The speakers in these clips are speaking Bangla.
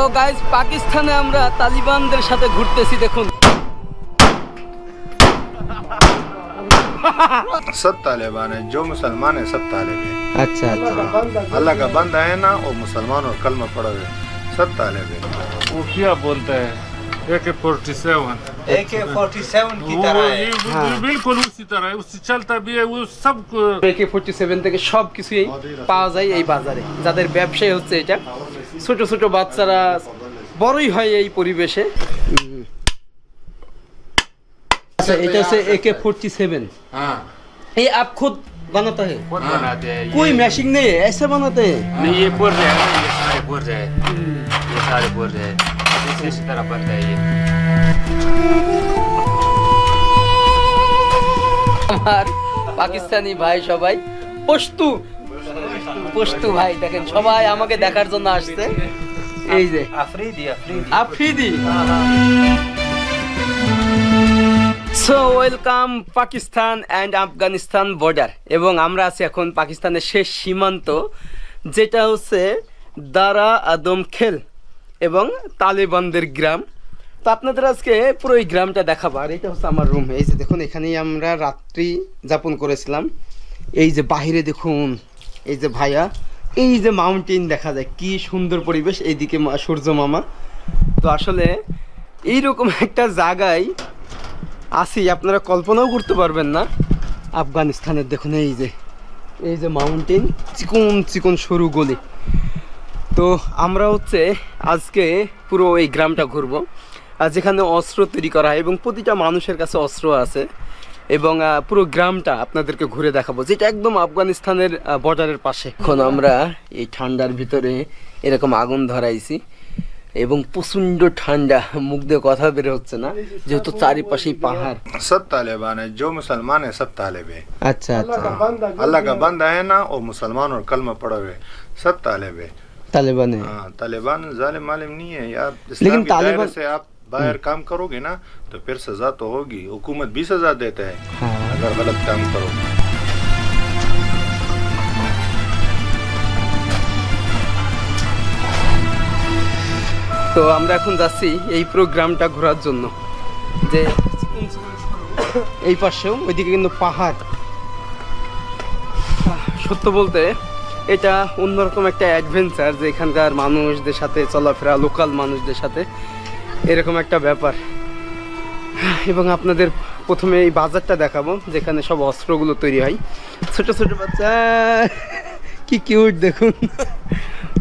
তো গাইজ পাকিস্তানে আমরা তালিবানদের সাথে ঘুরতেছি দেখুন सब तालिबान है जो मुसलमान है सब तालिब है আচ্ছা আচ্ছা अल्लाह का बंदा है ना वो मुसलमान और कलमा पड़ा है सब तालिब है वो क्या बोलता है AK फोर्टी सेवन AK 47 की तरह है बिल्कुल उसी तरह है उससे चलता भी है वो सब একে ফোর্টি সেভেন থেকে সব কিছুই পাওয়া যায় এই বাজারে যাদের ব্যবসায় হচ্ছে এটা ছোট ছোট বাচ্চারা বড়ই হয় এই পরিবেশে अच्छा এটা হচ্ছে একে फोर्टी सेवन हाँ ये आप खुद बनाता है खुद बनाते हैं कोई मैशिंग नहीं है ऐसे बनाते हैं नहीं ये पुर्जे है ना, ये सारे पुर्जे है ये सारे पुर्जे है इस- इसी तरह बनता है ये আমার পাকিস্তানি ভাই সবাই। পশতু। পশতু ভাই দেখেন সবাই আমাকে দেখার জন্য আসছে। এই যে। Afridi Afridi. So welcome Pakistan and Afghanistan border এবং আমরা আছি এখন পাকিস্তানের শেষ সীমান্ত যেটা হচ্ছে দারা আদম খেল এবং তালেবানদের গ্রাম। তো আপনাদের আজকে পুরো এই গ্রামটা দেখাবো। আর এটা হচ্ছে আমার রুম এই যে দেখুন, এখানেই আমরা রাত্রি যাপন করেছিলাম। এই যে বাহিরে দেখুন, এই যে ভাইয়া, এই যে মাউন্টেন দেখা যায়, কি সুন্দর পরিবেশ, এইদিকে সূর্য মামা। তো আসলে এইরকম একটা জায়গায় আসি আপনারা কল্পনাও করতে পারবেন না। আফগানিস্তানের দেখুন, এই যে এই যে মাউন্টেন চিকন চিকন সরু গলি। তো আমরা হচ্ছে আজকে পুরো এই গ্রামটা ঘুরবো। যেখানে অস্ত্র তৈরি করা হয় এবং প্রতিটা মানুষের কাছে অস্ত্র আছে এবং আহ, পুরো গ্রামটা আপনাদেরকে ঘুরে দেখাবো যেটা একদম আফগানিস্তানের বর্ডারের পাশে এখন আমরা এই ঠান্ডার ভিতরে এরকম আগুন ধরাইছি এবং প্রচণ্ড ঠান্ডা মুখ দিয়ে কথা বের হচ্ছে না যেহেতু চারিপাশেই পাহাড় सब तालिबान है जो मुसलमान है सब तालिब है আচ্ছা আচ্ছা अल्लाह का बंदा है ना वो मुसलमान और कलमा पड़ा है सब तालिब है तालिबान है हाँ तालिबान जालिम मालिम नहीं है यार लेकिन इस्लाम के दायरे तालिबान- से आप बाहर काम करोगे ना तो फिर सजा तो होगी हुकूमत भी सजा देता है हाँ अगर गलत काम करो তো আমরা এখন যাচ্ছি এই প্রোগ্রামটা ঘোরার জন্য যে এই পাশেও ওইদিকে কিন্তু পাহাড় আহ, সত্য বলতে এটা অন্যরকম একটা অ্যাডভেঞ্চার যে এখানকার মানুষদের সাথে চলাফেরা লোকাল মানুষদের সাথে এরকম একটা ব্যাপার এবং আপনাদের প্রথমে এই বাজারটা দেখাবো যেখানে সব অস্ত্রগুলো তৈরি হয় ছোট ছোট বাচ্চা কি কিউট দেখুন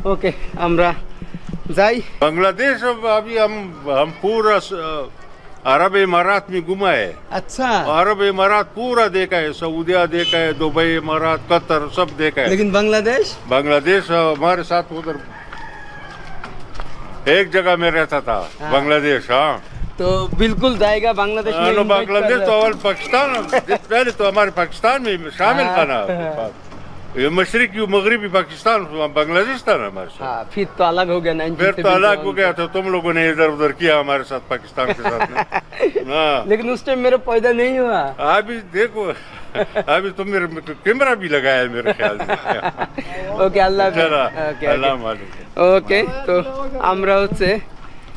ওকে আমরা যাই बांग्लादेश अब अभी हम हम पूरा स- अरब इमारात में घुमा है अच्छा अरब इमारात पूरा देखा है सऊदिया देखा है दुबई इमारात कतर सब देखा है लेकिन बांग्लादेश बांग्लादेश अ, हमारे साथ उधर एक जगह में रहता था हाँ। बांग्लादेश हाँ तो बिल्कुल जाएगा बांग्लादेश में हाँ, बांग्लादेश तो पाकिस्तान पहले तो हमारे पाकिस्तान में शामिल था ना हाँ। ये मशरकी मगरबी पाकिस्तान बांग्लादेश था ना हमारे साथ हाँ फिर तो अलग हो गया 1971 फिर तो अलग हो गया था तुम लोगों ने इधर उधर किया हमारे साथ पाकिस्तान के साथ में हाँ लेकिन उस टाइम मेरा पैदा नहीं हुआ अभी देखो अभी तुम मेरे कैमरा भी लगाया है मेरे ख्याल से ওকে আল্লাহ হাফেজ। चला ওকে अल्लाह ওকে। मालिक ওকে তো আমরা হচ্ছে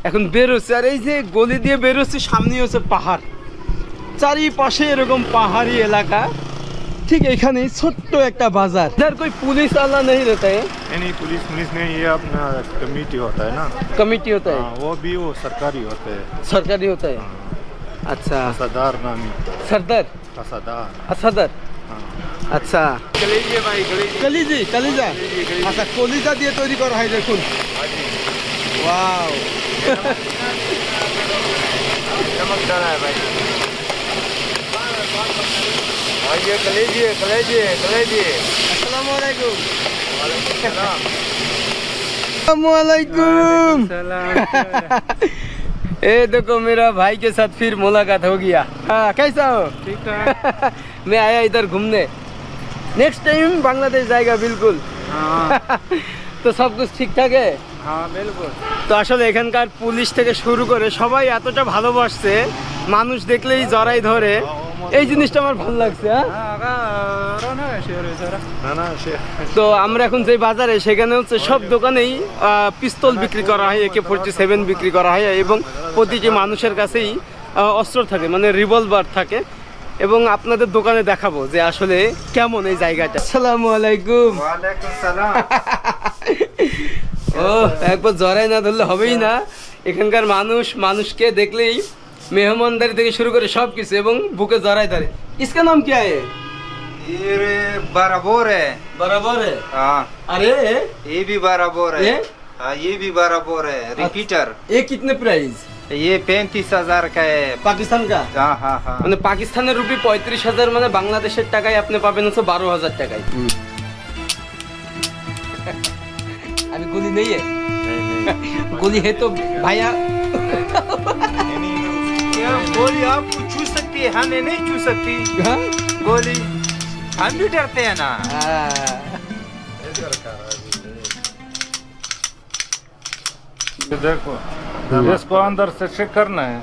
এখন বেরোচ্ছি আর এই যে গলি দিয়ে বেরোচ্ছি সামনে হচ্ছে পাহাড় চারিপাশে এরকম পাহাড়ি এলাকা ঠিক এখানেই ছোট্ট একটা বাজার इधर कोई पुलिस वाला नहीं रहता है नहीं नहीं पुलिस पुलिस नहीं ये अपना कमेटी होता है ना कमेटी होता है हाँ, वो भी वो सरकारी होते हैं सरकारी होता है अच्छा असदार नामी सरदार असदार असदर हाँ আচ্ছা কলিজি কলিজা আচ্ছা কলিজা দিয়ে তৈরি করা হয় দেখুন ওয়াও आइए कलेजिए कलेजिए कलेजिए अस्सलाम वालेकुम अस्सलाम वालेकुम ए देखो मेरा भाई के साथ फिर मुलाकात हो गया हाँ कैसा हो ठीक है मैं आया इधर घूमने नेक्स्ट टाइम बांग्लादेश जाएगा बिल्कुल তো সব কিছু ঠিক থাকে তো আসলে এখানকার পুলিশ থেকে শুরু করে সবাই এতটা ভালোবাসছে মানুষ দেখলেই জড়াই ধরে এই জিনিসটা আমার ভালো লাগছে হ্যাঁ? তো আমরা এখন যে বাজারে সেখানে হচ্ছে সব দোকানেই পিস্তল বিক্রি করা হয় একে ফোরটি সেভেন বিক্রি করা হয় এবং প্রতিটি মানুষের কাছেই অস্ত্র থাকে মানে রিভলভার থাকে। এবং আপনাদের দোকানে দেখাবো যে আসলে কেমন এই জায়গাটা। আসসালামু আলাইকুম। ও একবার জড়াই না ধরলে হবেই না। এখানকার মানুষ মানুষকে দেখলেই মেহমানদারি থেকে শুরু করে সব কিছু এবং বুকে জড়াই ধরে इसका नाम क्या है ये बराबर है बराबर है हाँ अरे ये भी बराबर ये? है हाँ ये भी बराबर है रिपीटर ये कितने प्राइस ये पैंतीस हजार का है পাকিস্তান का हाँ हाँ हाँ মানে পাকিস্তানের রুপি পঁয়ত্রিশ হাজার মানে বাংলাদেশের টাকায় আপনি পাবেন হচ্ছে বারো হাজার টাকায় अभी गोली नहीं है गोली है तो भैया क्या गोली आपको छू सकती है हमें नहीं छू सकती। हाँ? गोली हम भी डरते हैं ना। हाँ। ये देखो इसको अंदर से चेक करना है।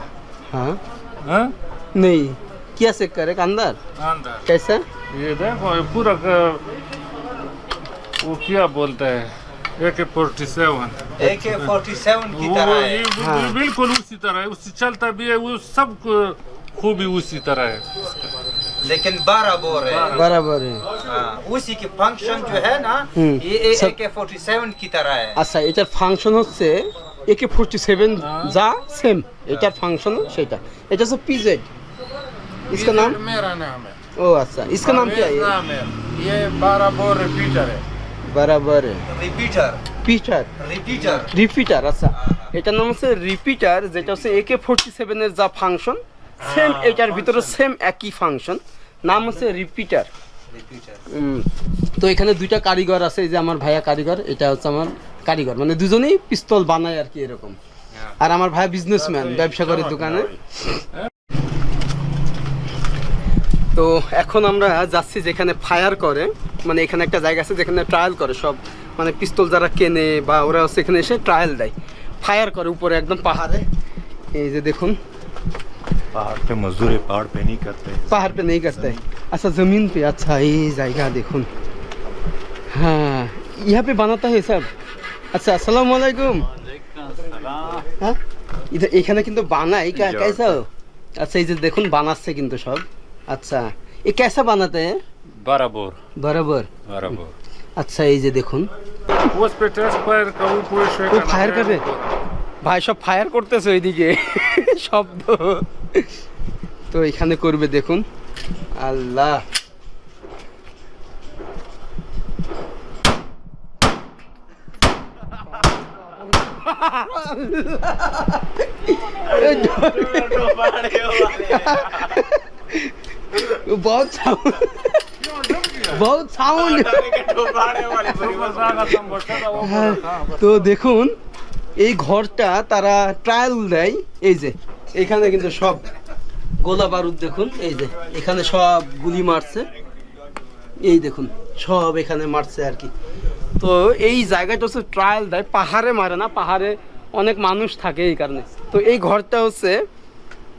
हाँ? हाँ? नहीं क्या चेक करे अंदर? अंदर। कैसा? ये देखो ये पूरा का- वो क्या बोलते हैं? ए के फोर्टी सेवन ए के फोर्टी सेवन की तरह ये है हाँ। बिल्कुल उसी तरह है उससे चलता भी है वो सब को- खूबी उसी तरह है लेकिन बराबर है बराबर है हाँ, उसी की फंक्शन जो है ना हम्म, ये सब- ए के फोर्टी सेवन की तरह है আচ্ছা এটার ফাংশন হচ্ছে একে ফোরটি সেভেন যা সেম এটার ফাংশন সেটা এটা হচ্ছে পিজেড इसका नाम मेरा नाम है ओ अच्छा इसका नाम क्या है नाम है ये बारह बोर रिपीटर है বরাবর রিপিটার পিটার রিপিটার রিপিটার আচ্ছা এটার নাম হচ্ছে রিপিটার যেটা হচ্ছে একে ফোরটি সেভেনের যা ফাংশন সেম এটার ভিতরে সেম একই ফাংশন নাম হচ্ছে রিপিটার তো এখানে দুইটা কারিগর আছে যে আমার ভাইয়া কারিগর এটা হচ্ছে আমার কারিগর। মানে দুজনেই পিস্তল বানায় আর কি এরকম। আর আমার ভাইয়া বিজনেসম্যান ব্যবসা করে দোকানে। তো এখন আমরা যাচ্ছি যেখানে ফায়ার করে। মানে এখানে একটা জায়গা আছে যেখানে ট্রায়াল করে সব মানে পিস্তল যারা কেনে বা ওরা হচ্ছে এখানে এসে ট্রায়াল দেয় ফায়ার করে উপরে একদম পাহাড়ে এই যে দেখুন पहाड़ पे मजदूर है पहाड़ पे नहीं करते पहाड़ पे नहीं करते अच्छा जमीन पे अच्छा ये जाएगा देखुन हाँ यहाँ पे बनाता है सब अच्छा अस्सलाम वालेकुम हाँ इधर এখানে কিন্তু বানাই কা- कैसा আচ্ছা এই যে দেখুন বানাচ্ছে কিন্তু সব আচ্ছা ये कैसा बनाते हैं बारह बोर बराबर बारह बोर আচ্ছা এই যে দেখুন उस पे टेस्ट फायर का वो पूरे ও ফায়ার করবে ভাই সব ফায়ার করতেছে ওইদিকে শব্দ তো এখানে করবে দেখুন আল্লাহ बहुत বহুত সাউন্ড তো দেখুন, এই ঘরটা তারা ট্রায়াল দেয়, এই যে, এখানে কিন্তু সব গোলা বারুদ দেখুন, এই যে, এখানে সব গুলি মারছে। এই দেখুন, সব এখানে মারছে আর কি। তো এই জায়গাটা হচ্ছে ট্রায়াল দেয়, পাহাড়ে মারে না, পাহাড়ে অনেক মানুষ থাকে এই কারণে। তো এই ঘরটা হচ্ছে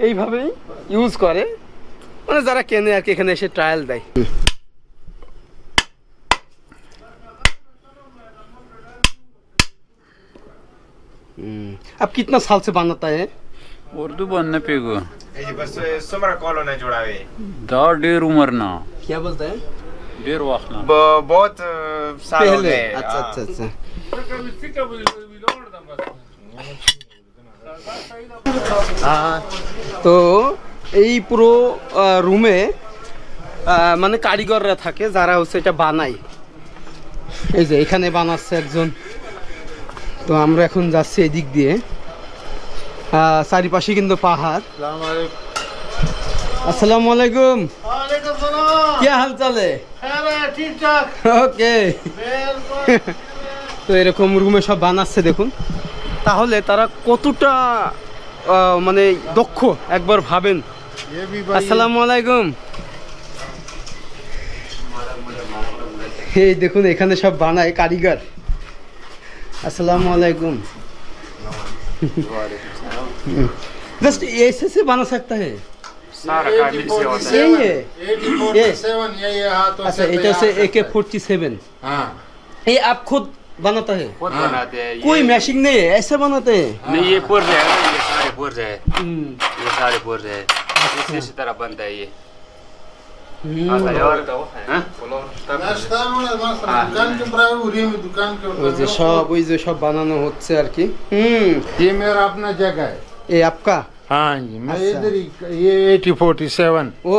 এইভাবেই ইউজ করে মানে যারা কেনে আর কি এখানে এসে ট্রায়াল দেয়। अब कितना साल से बनाता है उर्दू बनने पे गो बस सुमरा कॉलो ने जुड़ा हुए दा डेर उम्र ना क्या बोलता है डेर वक्त ना बहुत साल हो पहले गए अच्छा हाँ। अच्छा अच्छा তো এই পুরো রুমে মানে কারিগররা থাকে যারা হচ্ছে এটা বানায় এই যে এখানে বানাচ্ছে একজন তো আমরা এখন যাচ্ছি এদিক দিয়ে। চারিপাশে কিন্তু পাহাড়। আসসালামু আলাইকুম। কি হাল চালে? ওকে। তো এরকম রুমে সব বানাচ্ছে দেখুন। তাহলে তারা কতটা মানে দক্ষ একবার ভাবেন। আসসালামু আলাইকুম। এই দেখুন এখানে সব বানায় কারিগর। আসসালামু আলাইকুম जस्ट ऐसे से बना सकता है सारा काम मिल से होता है এই ये ये ये ये हाथों अच्छा এটা হচ্ছে একে फोर्टी सेवन हाँ ये आप खुद बनाता है खुद बनाते हैं ये- कोई मैशिंग नहीं है ऐसे बनाते हैं नहीं ये पुर्जे है ना ये सारे पुर्जे है हम्म, ये सारे पुर्जे है इसी इसी तरह बनता है ये ওই যে সব ওই যে সব বানানো হচ্ছে আর কি? হুম এই আপকা এইটি ও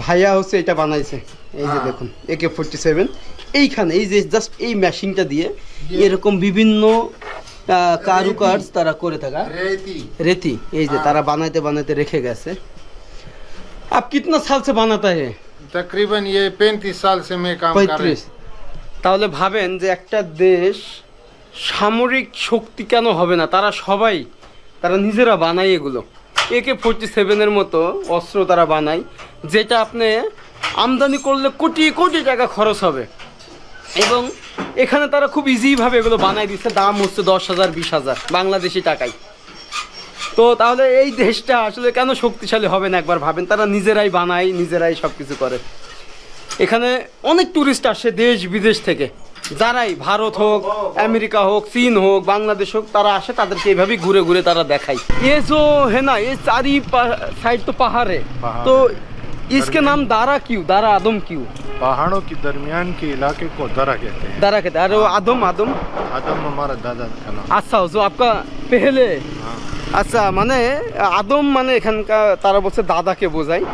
ভাইয়া হচ্ছে এটা বানাইছে এই যে দেখুন একে ফোরটি সেভেন এইখানে এই যে জাস্ট এই মেশিনটা দিয়ে এরকম বিভিন্ন কারুকার্য তারা করে থাকা রেতি এই যে তারা বানাইতে বানাইতে রেখে গেছে आप कितना साल से बनाता है तकरीबन ये पैंतीस साल से मैं काम कर रहा পঁয়ত্রিশ তাহলে ভাবেন যে একটা দেশ সামরিক শক্তি কেন হবে না তারা সবাই তারা নিজেরা বানায় এগুলো একে ফোরটি সেভেনের মতো অস্ত্র তারা বানায় যেটা আপনি আমদানি করলে কোটি কোটি টাকা খরচ হবে এবং এখানে তারা খুব ইজিভাবে এগুলো বানাই দিচ্ছে দাম হচ্ছে দশ হাজার বিশ হাজার বাংলাদেশি টাকায় তো তাহলে এই দেশটা আসলে কেন শক্তিশালী হবে না একবার ভাবেন তারা নিজেরাই বানায় নিজেরাই সব কিছু করে এখানে অনেক টুরিস্ট আসে দেশ বিদেশ থেকে যারাই ভারত হোক আমেরিকা হোক চীন হোক বাংলাদেশ হোক তারা আসে তাদেরকে এইভাবেই ঘুরে ঘুরে তারা দেখায় ये जो है ना ये चारी साइड तो पहाड़ है पहाड़ तो इसके नाम दारा क्यों दारा आदम क्यों पहाड़ों के दरमियान के इलाके को दरा कहते हैं दारा कहते हैं अरे वो आदम आदम आदम हमारा दादा का नाम আচ্ছা जो आपका पहले আচ্ছা মানে আদম মানে এখানকার, তারা বলছে দাদাকে বোঝায়।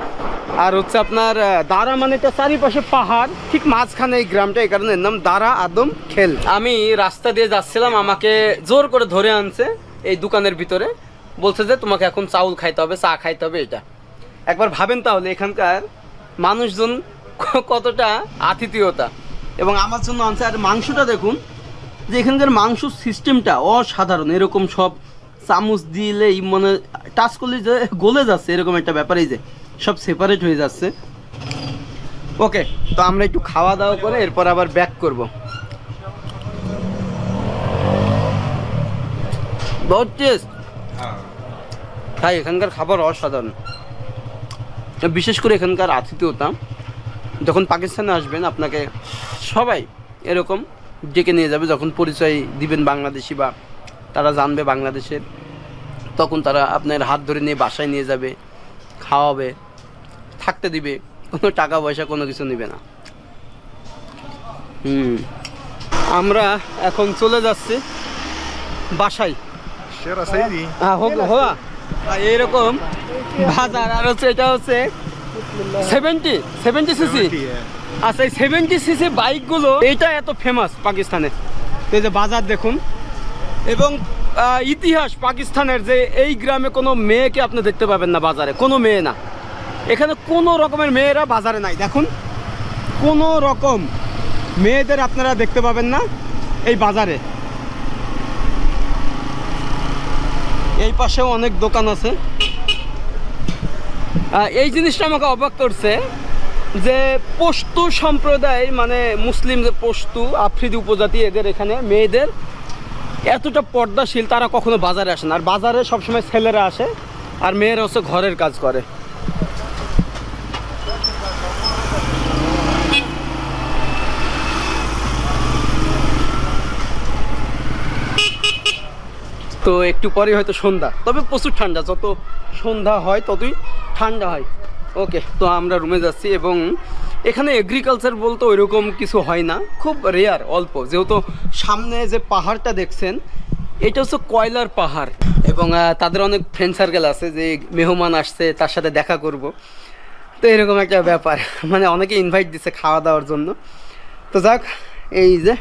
আর হচ্ছে আপনার দারা মানে এটা চারিপাশে পাহাড়, ঠিক মাঝখানে এই গ্রামটা, এই কারণে নাম দারা আদম খেল। আমি রাস্তা দিয়ে যাচ্ছিলাম, আমাকে জোর করে ধরে আনছে এই দোকানের ভিতরে। বলছে যে, তোমাকে এখন চাউল খাইতে হবে, চা খাইতে হবে এটা। একবার ভাবেন তাহলে, এখানকার মানুষজন কতটা আতিথেয়তা। এবং আমার জন্য আনছে, আর মাংসটা দেখুন, যে এখানকার মাংস সিস্টেমটা অসাধারণ, এরকম সব চামচ দিলেই মানে টাচ করলে যে গলে যাচ্ছে, এরকম একটা ব্যাপারই যে সব সেপারেট হয়ে যাচ্ছে। ওকে তো আমরা একটু খাওয়া দাওয়া করে এরপর আবার ব্যাক করব। বহুত টেস্ট তাই এখানকার খাবার অসাধারণ। বিশেষ করে এখানকার আতিথেয়তা। যখন পাকিস্তানে আসবেন, আপনাকে সবাই এরকম ডেকে নিয়ে যাবে, যখন পরিচয় দিবেন বাংলাদেশি বা তারা জানবে বাংলাদেশের তখন তারা আপনার হাত ধরে নিয়ে বাসায় নিয়ে যাবে খাওয়াবে থাকতে দিবে কোনো টাকা পয়সা কোনো কিছু নেবে না। হুম। আমরা এখন চলে যাচ্ছি বাসায়। হ্যাঁ, এরকম বাজার আর হচ্ছে এটা হচ্ছে সেভেন্টি সেভেন্টি সিসি আচ্ছা এই সেভেন্টি সিসি বাইকগুলো এটা এত ফেমাস পাকিস্তানে। এই যে বাজার দেখুন। এবং ইতিহাস, পাকিস্তানের যে এই গ্রামে কোনো মেয়েকে আপনি দেখতে পাবেন না বাজারে, কোনো মেয়ে না। এখানে কোনো রকমের মেয়েরা বাজারে নাই, দেখুন। কোনো রকম মেয়েদের আপনারা দেখতে পাবেন না এই বাজারে। এই পাশেও অনেক দোকান আছে। এই জিনিসটা আমাকে অবাক করছে যে পশতু সম্প্রদায় মানে মুসলিম যে পশতু আফ্রিদি উপজাতি এদের এখানে মেয়েদের এতটা পর্দাশীল তারা কখনো বাজারে আসে না। আর বাজারে সবসময় ছেলেরা আসে আর মেয়েরা হচ্ছে ঘরের কাজ করে। তো একটু পরে হয়তো সন্ধ্যা। তবে প্রচুর ঠান্ডা, যত সন্ধ্যা হয় ততই ঠান্ডা হয়। ওকে, তো আমরা রুমে যাচ্ছি এবং এখানে এগ্রিকালচার বলতে ওইরকম কিছু হয় না খুব রেয়ার অল্প যেহেতু সামনে যে পাহাড়টা দেখছেন এটা হচ্ছে কয়লার পাহাড় এবং আহ, তাদের অনেক ফ্রেন্ড সার্কেল আছে যে মেহমান আসছে তার সাথে দেখা করব তো এরকম একটা ব্যাপার মানে অনেকে ইনভাইট দিচ্ছে খাওয়া দাওয়ার জন্য তো যাক এই যে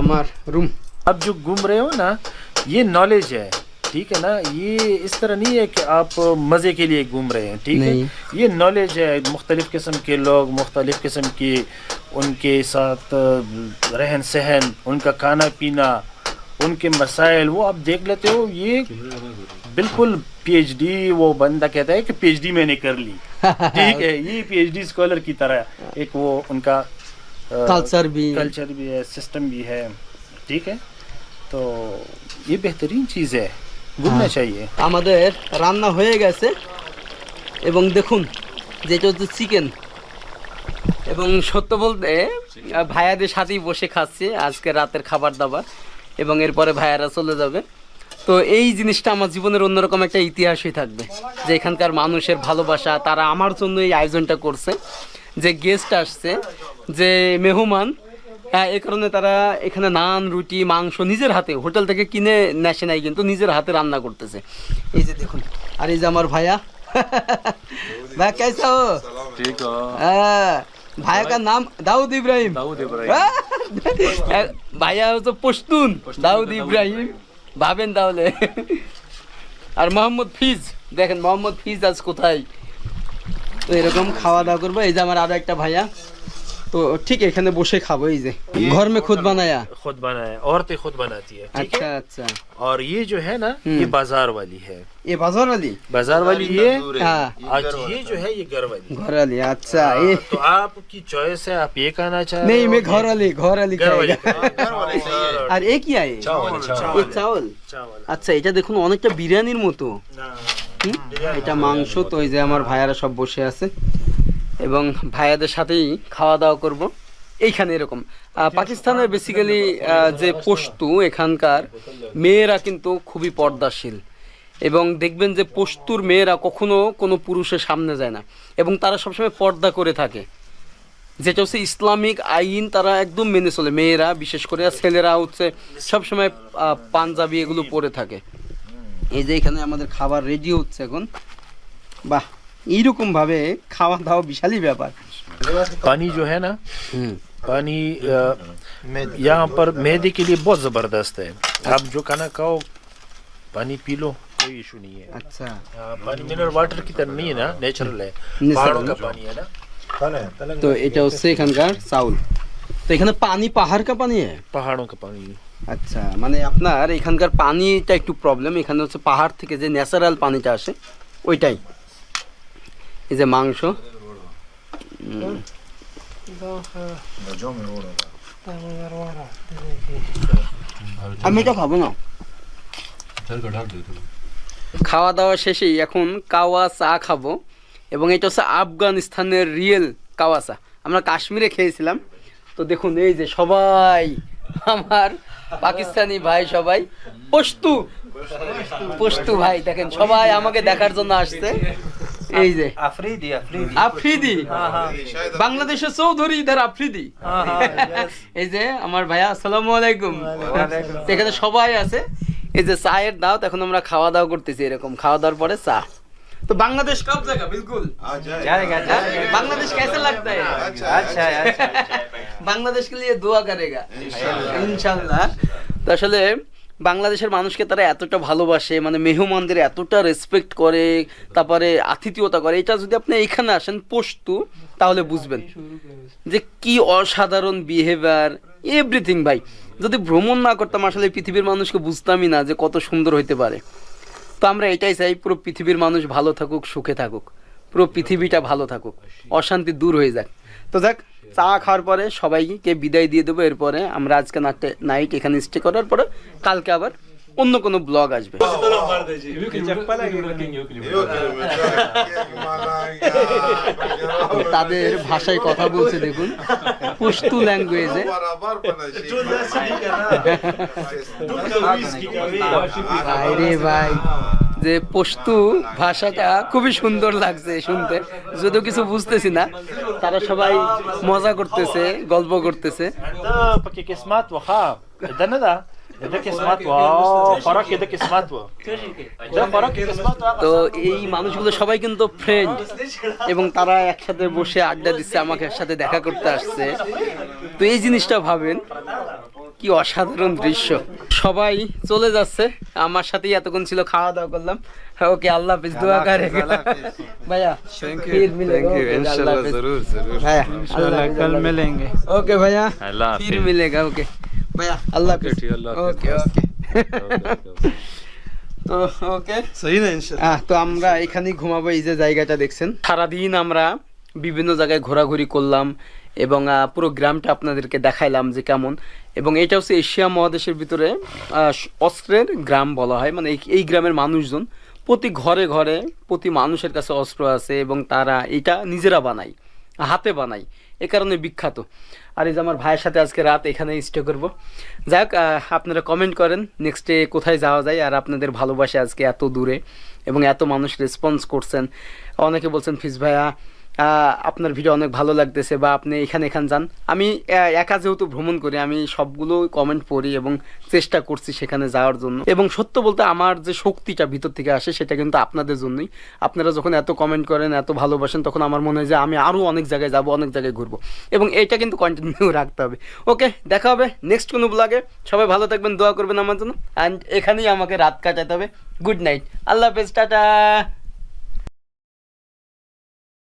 আমার রুম आप जो घूम रहे हो ना ये नॉलेज है ठीक है ना? ये इस तरह नहीं है कि आप मज़े के लिए घूम रहे हैं ठीक है? ये नॉलेज है मुख्तलिफ़ किस्म के लोग मुख्तलिफ़ किस्म के उनके साथ रहन सहन उनका खाना पीना उनके मसाइल वो आप देख लेते हो ये बिल्कुल पीएचडी वो बंदा कहता है कि पीएचडी मैंने कर ली। ठीक है ये पीएचडी स्कॉलर की तरह एक वो उनका कल्चर भी। कल्चर भी है सिस्टम भी है ठीक है? तो ये बेहतरीन चीज़ है। হ্যাঁ। আমাদের রান্না হয়ে গেছে। এবং দেখুন যেটা হচ্ছে চিকেন এবং সত্য বলতে ভাইয়াদের সাথেই বসে খাচ্ছে আজকে রাতের খাবার দাবার। এবং এরপরে ভাইয়ারা চলে যাবে। তো এই জিনিসটা আমার জীবনের অন্যরকম একটা ইতিহাসই থাকবে। যে এখানকার মানুষের ভালোবাসা তারা আমার জন্য এই আয়োজনটা করছে। যে গেস্ট আসছে যে মেহমান হ্যাঁ এই কারণে তারা এখানে নান রুটি মাংস নিজের হাতে হোটেল থেকে কিনে নেশে নাই কিন্তু নিজের হাতে রান্না করতেছে। এই যে দেখুন আর এই যে আমার ভাইয়া। ভাই কেসা হো। হ্যাঁ ভাইয়া নাম দাউদ ইব্রাহিম। দাউদ হ্যাঁ, ভাইয়া হচ্ছে পশতুন দাউদ ইব্রাহিম। ভাবেন তাহলে। আর মোহাম্মদ ফিজ দেখেন মোহাম্মদ ফিজ আজ কোথায়? এরকম খাওয়া দাওয়া করব। এই যে আমার আরও একটা ভাইয়া। তো ঠিক এখানে বসে খাবো এই যে ঘর মে খুদ বানায়া खुद बनाया औरतें खुद बनाती है ठीक আচ্ছা है আচ্ছা और ये जो है ना ये बाजार वाली है এ বাজার আলী बाजार वाली ये হ্যাঁ अच्छा ये जो है ये घर वाली ঘর আলী আচ্ছা এ हाँ, तो आपकी चॉइस है आप ये खाना चाह रहे नहीं हो मैं कि- घर वाली घर वाली घर वाली खाएगा घर वाली सही है আর এ কি আয়ে এ চাওল चावल আচ্ছা এটা দেখুন অনেকটা বিরিয়ানির মতো হুম? এটা মাংস তো ওই যে আমার ভাইয়ারা সব বসে আছে এবং ভাইয়াদের সাথেই খাওয়া দাওয়া করব। এইখানে এরকম। পাকিস্তানের বেসিক্যালি যে পশতু এখানকার, মেয়েরা কিন্তু খুবই পর্দাশীল। এবং দেখবেন যে পশতুর মেয়েরা কখনো কোনো পুরুষের সামনে যায় না। এবং তারা সবসময় পর্দা করে থাকে। যেটা হচ্ছে ইসলামিক আইন তারা একদম মেনে চলে। মেয়েরা, বিশেষ করে ছেলেরা হচ্ছে সবসময় পাঞ্জাবি এগুলো পরে থাকে। এই যে এখানে আমাদের খাবার রেডি হচ্ছে এখন। বাহ! এইরকম ভাবে খাওয়া দাওয়া বিশালই ব্যাপার पानी जो है ना হুম पानी अ, यहाँ पर मैदे के लिए बहुत जबरदस्त है आप जो खाना खाओ पानी पी लो कोई इशू नहीं है আচ্ছা हाँ, पानी मिनरल वाटर की तरह नहीं है ना नेचुरल है Natural पहाड़ों का ना? पानी है ना তো এটা হচ্ছে এখানকার চাউল তো এখানে পানি পাহাড় কা পানি হ্যাঁ पहाड़ों का पानी আচ্ছা মানে আপনার এখানকার পানিটা একটু প্রবলেম এখানে হচ্ছে পাহাড় থেকে যে ন্যাচারাল পানিটা আসে ওইটাই এই যে মাংস। আমি এটা খাব না। খাওয়া দাওয়া শেষেই এখন কাওয়া চা খাব। এবং এটা হচ্ছে আফগানিস্তানের রিয়েল কাওয়া চা আমরা কাশ্মীরে খেয়েছিলাম। তো দেখুন এই যে সবাই আমার পাকিস্তানি ভাই সবাই পশতু। পশতু ভাই দেখেন সবাই আমাকে দেখার জন্য আসছে। এই যে अफरीदी अफरीदी আফ্রিদি বাংলাদেশের চৌধুরী ইধার আফ্রিদি এই যে আমার ভাইয়া আসসালামু আলাইকুম তো এখানে সবাই আছে এই যে চায়ের দাওয়াত এখন আমরা খাওয়া দাওয়া করতেছি এরকম খাওয়া দাওয়ার পরে চা তো বাংলাদেশ কব জায়গা বিলকুল जाएगा हाँ? बांग्लादेश कैसे लगता है अच्छा है अच्छा বাংলাদেশ के लिए দোয়া करेगा ইনশাল্লাহ তো আসলে বাংলাদেশের মানুষকে তারা এতটা ভালোবাসে মানে মেহমানদের এতটা রেসপেক্ট করে, তারপরে আতিথেয়তা করে, এটা যদি আপনি এখানে আসেন পশতু তাহলে বুঝবেন যে কি অসাধারণ বিহেভিয়ার এভরিথিং ভাই। যদি ভ্রমণ না করতাম, আসলে পৃথিবীর মানুষকে বুঝতামই না যে কত সুন্দর হইতে পারে। তো আমরা এটাই চাই, পুরো পৃথিবীর মানুষ ভালো থাকুক, সুখে থাকুক। পুরো পৃথিবীটা ভালো থাকুক, অশান্তি দূর হয়ে যাক। তো যাক চা খাওয়ার পরে সবাইকে বিদায় দিয়ে দেবো। এরপরে আমরা আজকে নাটে নাইট এখানে স্টে করার পরে কালকে আবার অন্য কোনো ব্লগ আসবে। তাদের ভাষায় কথা বলছে দেখুন। পুস্তু ল্যাঙ্গুয়েজে রে ভাই। যে পশতু ভাষাটা খুবই সুন্দর লাগছে শুনতে। যদিও কিছু বুঝতেছি না, তারা সবাই মজা করতেছে, গল্প করতেছে। তো এই মানুষগুলো সবাই কিন্তু ফ্রেন্ড এবং তারা একসাথে বসে আড্ডা দিচ্ছে, আমাকে একসাথে দেখা করতে আসছে। তো এই জিনিসটা ভাবেন। কি অসাধারণ দৃশ্য সবাই চলে যাচ্ছে আমার সাথেই এতক্ষণ ছিল খাওয়া দাওয়া করলাম ওকে আল্লাহ হাফিজ দোয়া করে ভাইয়া फिर मिलेगा ओके, अल्लाह हाफिज। ভাইয়া আল্লাহ कल मिलेंगे ओके भैया अल्लाह फिर हाफिज। मिलेगा ओके भैया अल्लाह ओके, हाफिज ठीक है, अल्लाह हाफिज। ओके ओके তো ওকে सही ना इंशाल्लाह আহ, তো আমরা এখানেই ঘুমাবো এই যে জায়গাটা দেখছেন সারাদিন আমরা বিভিন্ন জায়গায় ঘোরাঘুরি করলাম এবং আহ, পুরো গ্রামটা আপনাদেরকে দেখাইলাম যে কেমন এবং এটা হচ্ছে এশিয়া মহাদেশের ভিতরে অস্ত্রের গ্রাম বলা হয়। মানে এই- গ্রামের মানুষজন প্রতি ঘরে ঘরে প্রতি মানুষের কাছে অস্ত্র আছে এবং তারা এটা নিজেরা বানায়, হাতে বানায়। এ কারণে বিখ্যাত। আর এই যে আমার ভাইয়ের সাথে আজকে রাত এখানে স্টে করব। যাই হোক আপনারা কমেন্ট করেন নেক্সটে কোথায় যাওয়া যায় আর আপনাদের ভালোবাসে আজকে এত দূরে এবং এত মানুষ রেসপন্স করছেন। অনেকে বলছেন ফিস ভাইয়া আপনার ভিডিও অনেক ভালো লাগতেছে বা আপনি এখানে এখানে যান। আমি একা যেহেতু ভ্রমণ করি, আমি সবগুলো কমেন্ট পড়ি এবং চেষ্টা করছি সেখানে যাওয়ার জন্য। এবং সত্য বলতে আমার যে শক্তিটা ভিতর থেকে আসে, সেটা কিন্তু আপনাদের জন্যই। আপনারা যখন এত কমেন্ট করেন, এত ভালোবাসেন, তখন আমার মনে হয় যে আমি আরও অনেক জায়গায় যাব, অনেক জায়গায় ঘুরবো। এবং এটা কিন্তু কন্টিনিউ রাখতে হবে। ওকে দেখা হবে নেক্সট কোনো ব্লগে সবাই ভালো থাকবেন, দোয়া করবেন আমার জন্য। অ্যান্ড এখানেই আমাকে রাত কাটাতে হবে। গুড নাইট আল্লাহ হাফেজ, টাটা।